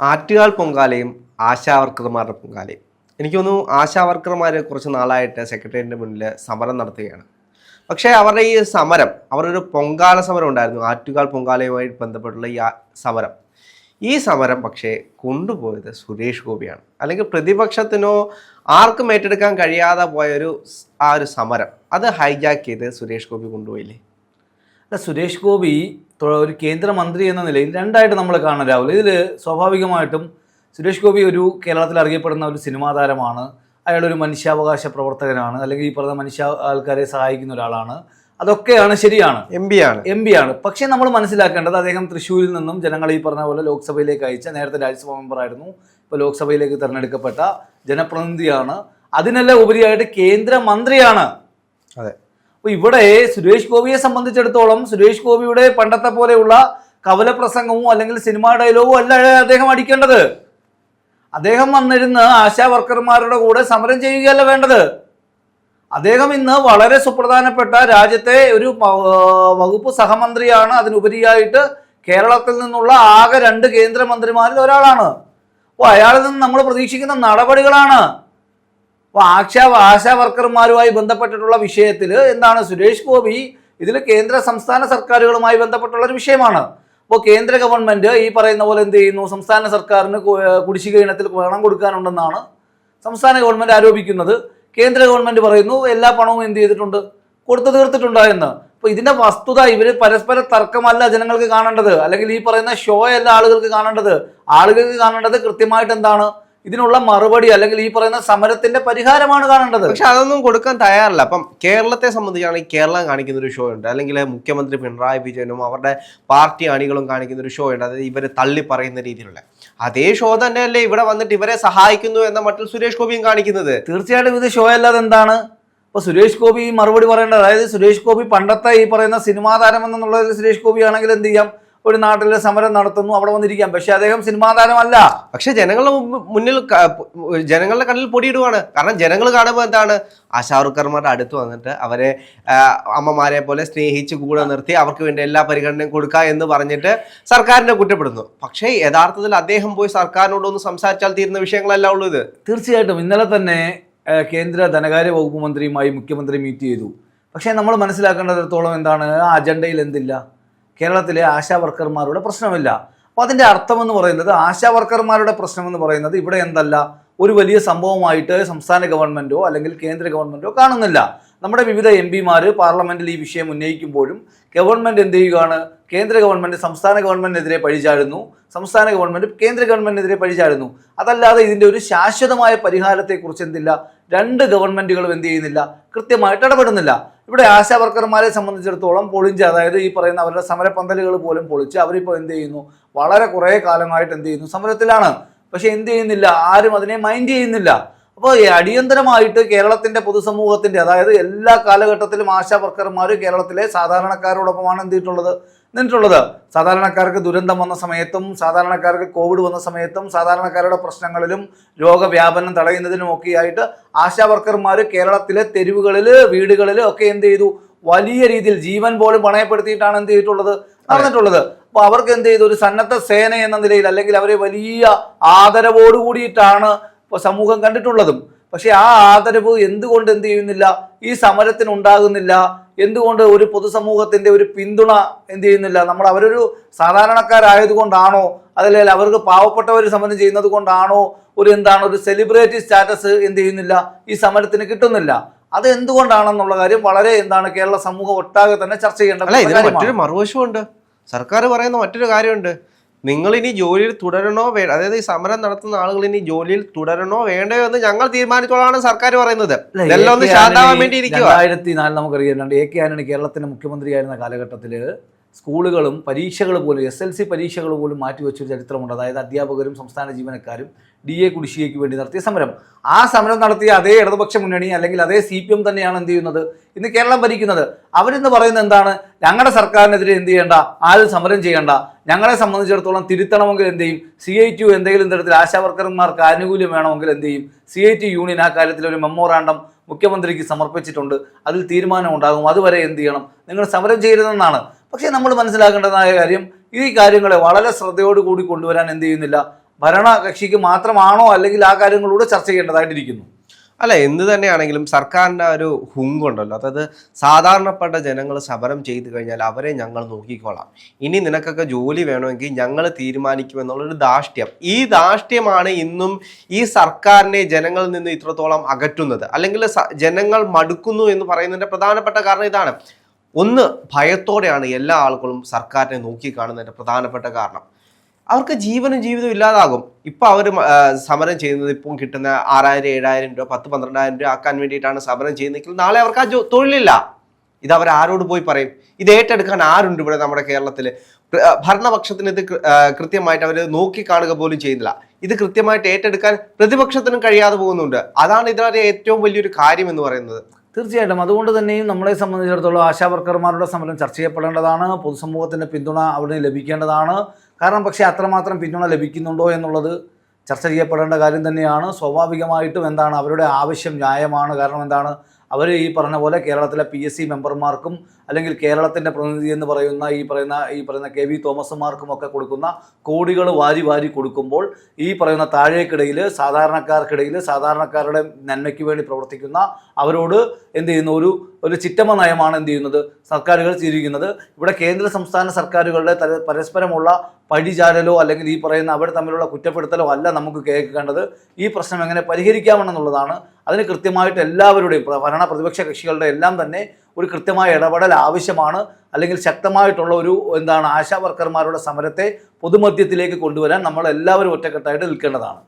ആറ്റുകാൽ പൊങ്കാലയും ആശാവർക്കർമാരുടെ പൊങ്കാലയും. എനിക്ക് തോന്നുന്നു ആശാവർക്കർമാർ കുറച്ച് നാളായിട്ട് സെക്രട്ടേറിയറ്റിന്റെ മുന്നിൽ സമരം നടത്തുകയാണ്. പക്ഷേ അവരുടെ ഈ സമരം അവരുടെ ഒരു പൊങ്കാല സമരം ഉണ്ടായിരുന്നു ആറ്റുകാൽ പൊങ്കാലയുമായി ബന്ധപ്പെട്ടുള്ള ഈ സമരം. ഈ സമരം പക്ഷേ കൊണ്ടുപോയത് സുരേഷ് ഗോപിയാണ്. അല്ലെങ്കിൽ പ്രതിപക്ഷത്തിനോ ആർക്കും ഏറ്റെടുക്കാൻ കഴിയാതെ പോയ ഒരു ആ ഒരു സമരം അത് ഹൈജാക്ക് ചെയ്ത് സുരേഷ് ഗോപി കൊണ്ടുപോയില്ലേ? സുരേഷ് ഗോപി ഒരു കേന്ദ്രമന്ത്രി എന്ന നിലയിൽ രണ്ടായിട്ട് നമ്മൾ കാണാൻ രാഹുൽ. ഇതിൽ സ്വാഭാവികമായിട്ടും സുരേഷ് ഗോപി ഒരു കേരളത്തിൽ അറിയപ്പെടുന്ന ഒരു സിനിമാ താരമാണ്. അയാളൊരു മനുഷ്യാവകാശ പ്രവർത്തകനാണ്. അല്ലെങ്കിൽ ഈ പറഞ്ഞ മനുഷ്യ ആൾക്കാരെ സഹായിക്കുന്ന ഒരാളാണ്. അതൊക്കെയാണ് ശരിയാണ്. എം പി ആണ്. എം പി ആണ്. പക്ഷേ നമ്മൾ മനസ്സിലാക്കേണ്ടത് അദ്ദേഹം തൃശ്ശൂരിൽ നിന്നും ജനങ്ങൾ ഈ പറഞ്ഞ പോലെ ലോക്സഭയിലേക്ക് അയച്ച നേരത്തെ രാജ്യസഭാ മെമ്പറായിരുന്നു ഇപ്പോൾ ലോക്സഭയിലേക്ക് തിരഞ്ഞെടുക്കപ്പെട്ട ജനപ്രതിനിധിയാണ്. അതിനെല്ലാം ഉപരിയായിട്ട് കേന്ദ്രമന്ത്രിയാണ് അതെ. അപ്പോൾ ഇവിടെ സുരേഷ് ഗോപിയെ സംബന്ധിച്ചിടത്തോളം സുരേഷ് ഗോപിയുടെ പണ്ടത്തെ പോലെയുള്ള കവല പ്രസംഗവും അല്ലെങ്കിൽ സിനിമാ ഡയലോഗും അല്ല അദ്ദേഹം അടിക്കേണ്ടത്. അദ്ദേഹം വന്നിരുന്ന് ആശാ വർക്കർമാരുടെ കൂടെ സമരം ചെയ്യുകയല്ല വേണ്ടത്. അദ്ദേഹം ഇന്ന് വളരെ സുപ്രധാനപ്പെട്ട രാജ്യത്തെ ഒരു വകുപ്പ് സഹമന്ത്രിയാണ്. അതിനുപരിയായിട്ട് കേരളത്തിൽ നിന്നുള്ള ആകെ രണ്ട് കേന്ദ്രമന്ത്രിമാരിൽ ഒരാളാണ്. അപ്പോൾ അയാളിൽ നിന്ന് നമ്മൾ പ്രതീക്ഷിക്കുന്ന നടപടികളാണ്. അപ്പോൾ ആശാ ആശാ വർക്കർമാരുമായി ബന്ധപ്പെട്ടിട്ടുള്ള വിഷയത്തിൽ എന്താണ് സുരേഷ് ഗോപി ഇതിൽ കേന്ദ്ര സംസ്ഥാന സർക്കാരുകളുമായി ബന്ധപ്പെട്ടുള്ള ഒരു വിഷയമാണ്. അപ്പോൾ കേന്ദ്ര ഗവൺമെന്റ് ഈ പറയുന്ന പോലെ എന്ത് ചെയ്യുന്നു? സംസ്ഥാന സർക്കാരിന് കുടിശ്ശിക ഇനത്തിൽ പണം കൊടുക്കാനുണ്ടെന്നാണ് സംസ്ഥാന ഗവൺമെന്റ് ആരോപിക്കുന്നത്. കേന്ദ്ര ഗവൺമെന്റ് പറയുന്നു എല്ലാ പണവും എന്ത് ചെയ്തിട്ടുണ്ട്? കൊടുത്തു തീർത്തിട്ടുണ്ടോ എന്ന്? അപ്പോൾ ഇതിന്റെ വസ്തുത ഇവർ പരസ്പര തർക്കമല്ല ജനങ്ങൾക്ക് കാണേണ്ടത്. അല്ലെങ്കിൽ ഈ പറയുന്ന ഷോ അല്ല ആളുകൾക്ക് കാണേണ്ടത്. ആളുകൾക്ക് കാണേണ്ടത് കൃത്യമായിട്ട് എന്താണ്? ഇതിനുള്ള മറുപടി അല്ലെങ്കിൽ ഈ പറയുന്ന സമരത്തിന്റെ പരിഹാരമാണ് കാണേണ്ടത്. പക്ഷെ അതൊന്നും കൊടുക്കാൻ തയ്യാറല്ല. അപ്പം കേരളത്തെ സംബന്ധിച്ചാണെങ്കിൽ കേരളം കാണിക്കുന്ന ഒരു ഷോ ഉണ്ട്. അല്ലെങ്കിൽ മുഖ്യമന്ത്രി പിണറായി വിജയനും അവരുടെ പാർട്ടി അണികളും കാണിക്കുന്ന ഒരു ഷോ ഉണ്ട്. അതായത് ഇവരെ തള്ളി പറയുന്ന രീതിയിലുള്ള. അതേ ഷോ തന്നെയല്ലേ ഇവിടെ വന്നിട്ട് ഇവരെ സഹായിക്കുന്നു എന്ന മട്ടിൽ സുരേഷ് ഗോപിയും കാണിക്കുന്നത്. തീർച്ചയായിട്ടും ഇത് ഷോ അല്ലാതെ എന്താണ്? ഇപ്പൊ സുരേഷ് ഗോപി മറുപടി പറയേണ്ടത്. അതായത് സുരേഷ് ഗോപി പണ്ടത്തെ ഈ പറയുന്ന സിനിമാ താരം എന്നുള്ളത് സുരേഷ് ഗോപി ആണെങ്കിൽ എന്ത് ചെയ്യാം? ഒരു നാട്ടിൽ സമരം നടത്തുന്നു അവിടെ വന്നിരിക്കാം. പക്ഷെ അദ്ദേഹം സിനിമാ താരമല്ല. പക്ഷെ ജനങ്ങളുടെ മുന്നിൽ ജനങ്ങളുടെ കണ്ണിൽ പൊടിയിടുവാണ്. കാരണം ജനങ്ങൾ കാണുമ്പോൾ എന്താണ്? ആ ഷാറുഖ് ഖർമാരുടെ അടുത്ത് വന്നിട്ട് അവരെ അമ്മമാരെ പോലെ സ്നേഹിച്ച് കൂടെ നിർത്തി അവർക്ക് വേണ്ടി എല്ലാ പരിഗണനയും കൊടുക്കുക എന്ന് പറഞ്ഞിട്ട് സർക്കാരിനെ കുറ്റപ്പെടുന്നു. പക്ഷേ യഥാർത്ഥത്തിൽ അദ്ദേഹം പോയി സർക്കാരിനോടൊന്ന് സംസാരിച്ചാൽ തീരുന്ന വിഷയങ്ങളല്ല ഉള്ളൂ ഇത്. തീർച്ചയായിട്ടും. ഇന്നലെ തന്നെ കേന്ദ്ര ധനകാര്യ വകുപ്പ് മന്ത്രിയുമായി മുഖ്യമന്ത്രി മീറ്റ് ചെയ്തു. പക്ഷേ നമ്മൾ മനസ്സിലാക്കേണ്ടതിടത്തോളം എന്താണ്? ആ അജണ്ടയിൽ എന്തില്ല? കേരളത്തിലെ ആശാ വർക്കർമാരുടെ പ്രശ്നമില്ല. അപ്പോൾ അതിന്റെ അർത്ഥം എന്ന് പറയുന്നത് ആശാ വർക്കർമാരുടെ പ്രശ്നം എന്ന് പറയുന്നത് ഇവിടെ എന്തല്ല ഒരു വലിയ സംഭവമായിട്ട് സംസ്ഥാന ഗവൺമെന്റോ അല്ലെങ്കിൽ കേന്ദ്ര ഗവൺമെന്റോ കാണുന്നില്ല. നമ്മുടെ വിവിധ എം പിമാർ പാർലമെന്റിൽ ഈ വിഷയം ഉന്നയിക്കുമ്പോഴും ഗവൺമെന്റ് എന്ത് ചെയ്യുകയാണ്? കേന്ദ്ര ഗവൺമെന്റ് സംസ്ഥാന ഗവൺമെന്റിനെതിരെ പഴിചാടുന്നു സംസ്ഥാന ഗവൺമെന്റ് കേന്ദ്ര ഗവൺമെന്റിനെതിരെ പഴിചാടുന്നു അതല്ലാതെ ഇതിന്റെ ഒരു ശാശ്വതമായ പരിഹാരത്തെക്കുറിച്ച് എന്തില്ല? രണ്ട് ഗവൺമെന്റുകളും എന്ത് ചെയ്യുന്നില്ല? കൃത്യമായിട്ട് ഇടപെടുന്നില്ല. ഇവിടെ ആശാ വർക്കർമാരെ സംബന്ധിച്ചിടത്തോളം പൊളിഞ്ച് അതായത് ഈ പറയുന്ന അവരുടെ സമരപ്പന്തലുകൾ പോലും പൊളിച്ച് അവരിപ്പോൾ എന്ത് ചെയ്യുന്നു? വളരെ കുറേ കാലമായിട്ട് എന്ത് ചെയ്യുന്നു? സമരത്തിലാണ്. പക്ഷേ എന്ത് ചെയ്യുന്നില്ല? ആരും അതിനെ മൈൻഡ് ചെയ്യുന്നില്ല. അപ്പോൾ അടിയന്തരമായിട്ട് കേരളത്തിന്റെ പൊതുസമൂഹത്തിന്റെ അതായത് എല്ലാ കാലഘട്ടത്തിലും ആശാ വർക്കർമാർ കേരളത്തിലെ സാധാരണക്കാരോടൊപ്പമാണ് എന്ത് ചെയ്തിട്ടുള്ളത്? നിന്നിട്ടുള്ളത്. സാധാരണക്കാർക്ക് ദുരന്തം വന്ന സമയത്തും സാധാരണക്കാർക്ക് കോവിഡ് വന്ന സമയത്തും സാധാരണക്കാരുടെ പ്രശ്നങ്ങളിലും രോഗവ്യാപനം തടയുന്നതിനും ഒക്കെയായിട്ട് ആശാ വർക്കർമാർ കേരളത്തിലെ തെരുവുകളിൽ വീടുകളിൽ ഒക്കെ എന്ത് ചെയ്തു? വലിയ രീതിയിൽ ജീവൻ പോലും പണയപ്പെടുത്തിയിട്ടാണ് എന്ത് ചെയ്തിട്ടുള്ളത്? നടന്നിട്ടുള്ളത്. അപ്പൊ അവർക്ക് എന്ത് ചെയ്തു? ഒരു സന്നദ്ധ സേന എന്ന നിലയിൽ അല്ലെങ്കിൽ അവരെ വലിയ ആദരവോട് കൂടിയിട്ടാണ് സമൂഹം കണ്ടിട്ടുള്ളതും. പക്ഷെ ആ ആദരവ് എന്തുകൊണ്ട് എന്ത് ചെയ്യുന്നില്ല? ഈ സമരത്തിന് ഉണ്ടാകുന്നില്ല എന്തുകൊണ്ട് ഒരു പൊതുസമൂഹത്തിന്റെ ഒരു പിന്തുണ എന്ത് ചെയ്യുന്നില്ല? നമ്മൾ അവരൊരു സാധാരണക്കാരായതുകൊണ്ടാണോ? അതല്ലെങ്കിൽ അവർക്ക് പാവപ്പെട്ടവർ സമരം ചെയ്യുന്നത് കൊണ്ടാണോ? ഒരു എന്താണ് ഒരു സെലിബ്രിറ്റി സ്റ്റാറ്റസ് എന്ത് ചെയ്യുന്നില്ല? ഈ സമരത്തിന് കിട്ടുന്നില്ല. അത് എന്തുകൊണ്ടാണെന്നുള്ള കാര്യം വളരെ എന്താണ് കേരള സമൂഹം ഒട്ടാകെ തന്നെ ചർച്ച ചെയ്യേണ്ടത് മറ്റൊരു മറുവശമുണ്ട്. സർക്കാർ പറയുന്ന മറ്റൊരു കാര്യമുണ്ട്. നിങ്ങൾ ഇനി ജോലിയിൽ തുടരണോ വേ അതായത് ഈ സമരം നടത്തുന്ന ആളുകൾ ഇനി ജോലിയിൽ തുടരണോ വേണ്ടയോ എന്ന് ഞങ്ങൾ തീരുമാനിച്ചോളാണ് സർക്കാർ പറയുന്നത്. ഇതെല്ലാം ഒന്ന് ശാന്താവാൻ വേണ്ടി ഇരിക്കുക രണ്ടായിരത്തി നാല് നമുക്കറിയാം എ കെ ആന്റണി കേരളത്തിന്റെ മുഖ്യമന്ത്രിയായിരുന്ന കാലഘട്ടത്തിൽ സ്കൂളുകളും പരീക്ഷകൾ പോലും എസ് എൽ സി പരീക്ഷകൾ പോലും മാറ്റിവെച്ചൊരു ചരിത്രമുണ്ട്. അതായത് അധ്യാപകരും സംസ്ഥാന ജീവനക്കാരും ഡി എ കുടിശ്ശികയ്ക്ക് വേണ്ടി നടത്തിയ സമരം. ആ സമരം നടത്തിയ അതേ ഇടതുപക്ഷ മുന്നണി അല്ലെങ്കിൽ അതേ സി പി എം തന്നെയാണ് എന്ത് ചെയ്യുന്നത്? ഇന്ന് കേരളം ഭരിക്കുന്നത്. അവരിന്ന് പറയുന്നത് എന്താണ്? ഞങ്ങളുടെ സർക്കാരിനെതിരെ എന്ത് ചെയ്യേണ്ട? ആരും സമരം ചെയ്യേണ്ട. ഞങ്ങളെ സംബന്ധിച്ചിടത്തോളം തിരുത്തണമെങ്കിൽ എന്ത് ചെയ്യും? സി ഐ ടി യു എന്തെങ്കിലും തരത്തിൽ ആശാവർക്കർമാർക്ക് ആനുകൂല്യം വേണമെങ്കിൽ എന്ത് ചെയ്യും? സി ഐ ടി യൂണിയൻ ആ കാര്യത്തിൽ ഒരു മെമ്മോറാണ്ടം മുഖ്യമന്ത്രിക്ക് സമർപ്പിച്ചിട്ടുണ്ട്. അതിൽ തീരുമാനം ഉണ്ടാകും. അതുവരെ എന്ത് ചെയ്യണം? നിങ്ങൾ സമരം ചെയ്യരുതെന്നാണ്. പക്ഷേ നമ്മൾ മനസ്സിലാക്കേണ്ടതായ കാര്യം ഈ കാര്യങ്ങളെ വളരെ ശ്രദ്ധയോടുകൂടി കൊണ്ടുവരാൻ എന്ത് ചെയ്യുന്നില്ല? ഭരണകക്ഷിക്ക് മാത്രമാണോ അല്ലെങ്കിൽ ആ കാര്യങ്ങളൂടെ ചർച്ച ചെയ്യേണ്ടതായിട്ടിരിക്കുന്നു? അല്ല എന്ത് തന്നെയാണെങ്കിലും സർക്കാരിന്റെ ഒരു ഹുങ്കുണ്ടല്ലോ. അതായത് സാധാരണപ്പെട്ട ജനങ്ങൾ സമരം ചെയ്തു കഴിഞ്ഞാൽ അവരെ ഞങ്ങൾ നോക്കിക്കോളാം. ഇനി നിനക്കൊക്കെ ജോലി വേണമെങ്കിൽ ഞങ്ങൾ തീരുമാനിക്കുമെന്നുള്ളൊരു ധാഷ്ട്യം ഈ ധാഷ്ട്യമാണ് ഇന്നും ഈ സർക്കാരിനെ ജനങ്ങളിൽ നിന്ന് ഇത്രത്തോളം അകറ്റുന്നത്. അല്ലെങ്കിൽ ജനങ്ങൾ മടുക്കുന്നു എന്ന് പറയുന്നതിന്റെ പ്രധാനപ്പെട്ട കാരണം ഇതാണ്. ഒന്ന് ഭയത്തോടെയാണ് എല്ലാ ആളുകളും സർക്കാരിനെ നോക്കിക്കാണുന്നതിന്റെ പ്രധാനപ്പെട്ട കാരണം. അവർക്ക് ജീവനും ജീവിതവും ഇല്ലാതാകും. ഇപ്പം അവർ സമരം ചെയ്യുന്നത് ഇപ്പം കിട്ടുന്ന ആറായിരം ഏഴായിരം രൂപ പത്ത് പന്ത്രണ്ടായിരം രൂപ ആക്കാൻ വേണ്ടിയിട്ടാണ് സമരം ചെയ്യുന്നതെങ്കിൽ നാളെ അവർക്ക് ആ തൊഴിലില്ല. ഇത് അവർ ആരോട് പോയി പറയും? ഇത് ഏറ്റെടുക്കാൻ ആരുണ്ട് ഇവിടെ നമ്മുടെ കേരളത്തിൽ ഭരണപക്ഷത്തിന് ഇത് കൃത്യമായിട്ട് അവർ നോക്കിക്കാണുക പോലും ചെയ്യുന്നില്ല. ഇത് കൃത്യമായിട്ട് ഏറ്റെടുക്കാൻ പ്രതിപക്ഷത്തിനും കഴിയാതെ പോകുന്നുണ്ട്. അതാണ് ഇതിനകത്ത് ഏറ്റവും വലിയൊരു കാര്യം എന്ന് പറയുന്നത്. തീർച്ചയായിട്ടും. അതുകൊണ്ട് തന്നെയും നമ്മളെ സംബന്ധിച്ചിടത്തോളം ആശാ വർക്കർമാരുടെ സമരം ചർച്ച ചെയ്യപ്പെടേണ്ടതാണ്. പൊതുസമൂഹത്തിന്റെ പിന്തുണ അവിടെ ലഭിക്കേണ്ടതാണ്. കാരണം പക്ഷേ അത്രമാത്രം പിന്തുണ ലഭിക്കുന്നുണ്ടോ എന്നുള്ളത് ചർച്ച ചെയ്യപ്പെടേണ്ട കാര്യം തന്നെയാണ്. സ്വാഭാവികമായിട്ടും എന്താണ് അവരുടെ ആവശ്യം ന്യായമാണ്. കാരണം എന്താണ്? അവർ ഈ പറഞ്ഞ പോലെ കേരളത്തിലെ പി എസ് സി മെമ്പർമാർക്കും അല്ലെങ്കിൽ കേരളത്തിന്റെ പ്രതിനിധി എന്ന് പറയുന്ന ഈ പറയുന്ന ഈ പറയുന്ന കെ വി തോമസുമാർക്കും ഒക്കെ കൊടുക്കുന്ന കോടികൾ വാരി വാരി കൊടുക്കുമ്പോൾ ഈ പറയുന്ന താഴേക്കിടയിൽ സാധാരണക്കാർക്കിടയിൽ സാധാരണക്കാരുടെ നന്മയ്ക്ക് വേണ്ടി പ്രവർത്തിക്കുന്ന അവരോട് എന്ത് ചെയ്യുന്ന? ഒരു ഒരു ചിറ്റമ നയമാണ് എന്ത് ചെയ്യുന്നത്? സർക്കാരുകൾ ചെയ്തിരിക്കുന്നത് ഇവിടെ കേന്ദ്ര സംസ്ഥാന സർക്കാരുകളുടെ പരസ്പരമുള്ള പഴിചാരലോ അല്ലെങ്കിൽ ഈ പറയുന്ന അവർ തമ്മിലുള്ള കുറ്റപ്പെടുത്തലോ അല്ല നമുക്ക് കേൾക്കേണ്ടത്. ഈ പ്രശ്നം എങ്ങനെ പരിഹരിക്കാമെന്നുള്ളതാണ് അതിന് കൃത്യമായിട്ട് എല്ലാവരുടെയും ഭരണ പ്രതിപക്ഷ കക്ഷികളുടെ എല്ലാം തന്നെ ഒരു കൃത്യമായ ഇടപെടൽ ആവശ്യമാണ്. അല്ലെങ്കിൽ ശക്തമായിട്ടുള്ള ഒരു എന്താണ് ആശാ വർക്കർമാരുടെ സമരത്തെ പൊതുമധ്യത്തിലേക്ക് കൊണ്ടുവരാൻ നമ്മൾ എല്ലാവരും ഒറ്റക്കെട്ടായിട്ട് നിൽക്കേണ്ടതാണ്.